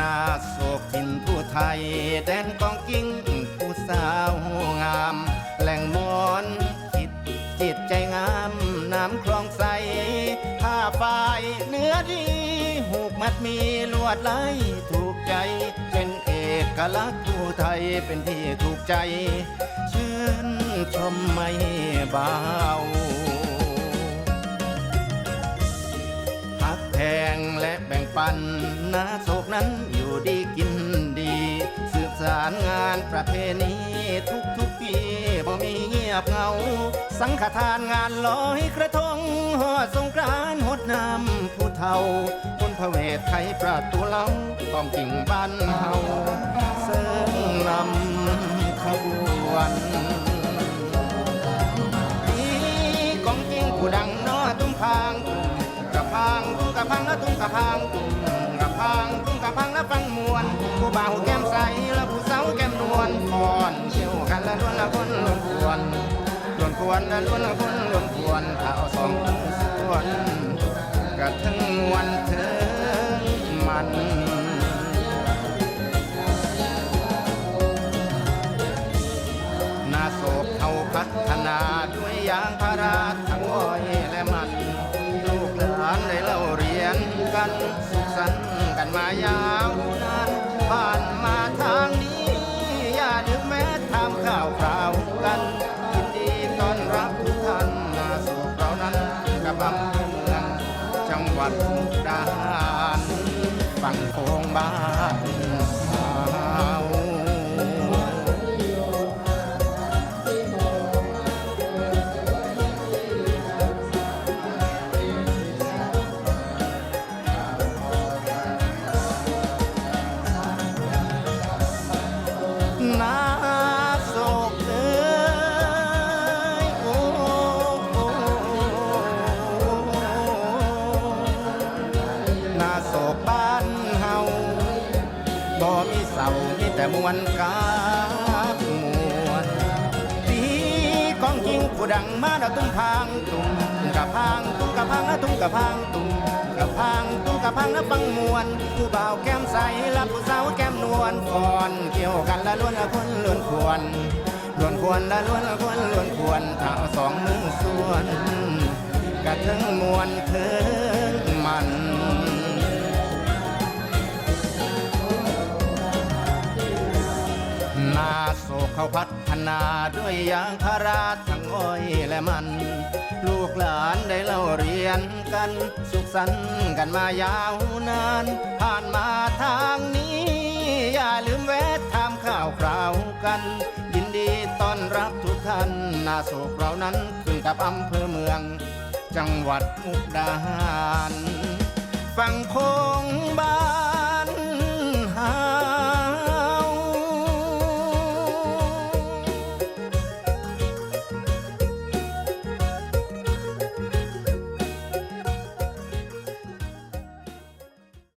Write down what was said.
นาโศกทินผู้ไทย แดนกองกิ้งผู้สาวงาม แหล่งมอนคิดจิตใจงาม น้ำคลองใสผ้าฝ้ายเนื้อดีหูกมัดมีลวดลายถูกใจ เป็นเอกลักษณ์ผู้ไทยเป็นที่ถูกใจชื่นชมไม่เบาพักแพงและแบ่งปันนาโศก นั้นอยู่ดีกินดี สืบสารงานประเพณีทุกทุกปีบ่มีเงียบเหงา สังฆทานงานลอยกระทงหอดสงกรานต์หดน้ำผู้เฒ่าคนพระเวทไทยประตูเล้าต้องกิ่งบ้านเฮาเสริงนำขบวนนี่กองจริงผู้ดังนอตุ้มพางกระพังตุ้มกระพังแล้วตุ้มกระพังตุ้มกระพังตุ้ะพังแล้วฟังมวนผู้บ่าวแก้มใสแล้วผู้สาวแก้มนวลฟอนเชี่ยวกันแล้วล้วนละคนล้วนควรล้วนควรแล้วล้วนละคนล้วนควรถ้าเอาสองมือส่วนกระทึงมวนเถิงมันนาโศกเขาพัฒนาด้วยยางพาราทั้งอ้อยและมัน มายาวนานผ่านมาทางนี้ อย่าลืมแม้ทำข่าวคราวกันยินดีต้อนรับทุกท่านมาสู่เรานั้นกับำเภอเมืองจังหวัดมุกดาหารฝั่งโค้งบ้าน แต่มวลกาบมวลดีกองจริงผู้ดังมาดาตุ้มพางตุ้มกะพังตุ้มกะพังนะตุ้มกะพังตุ้มกะพังตุ้มกะพังแล้วฟังมวนผู้บ่าวแก้มใสและผู้สาวแก้มนวลฟอนเกี่ยวกันละล้วนละคนล้วนควรล้วนควรละล้วนละคนล้วนควรถ้าสองมือส่วนกะถึงมวนถึงมั เขาพัฒนาด้วยยางพาราทั้งอ้อยและมัน ลูกหลานได้เล่าเรียนกัน สุขสันต์กันมายาวนาน ผ่านมาทางนี้ อย่าลืมแวะทำข่าวคราวกัน ยินดีต้อนรับทุกท่านนาโศกเรานั้นขึ้นกับอำเภอเมือง จังหวัดมุกดาหารฝั่งโค้ง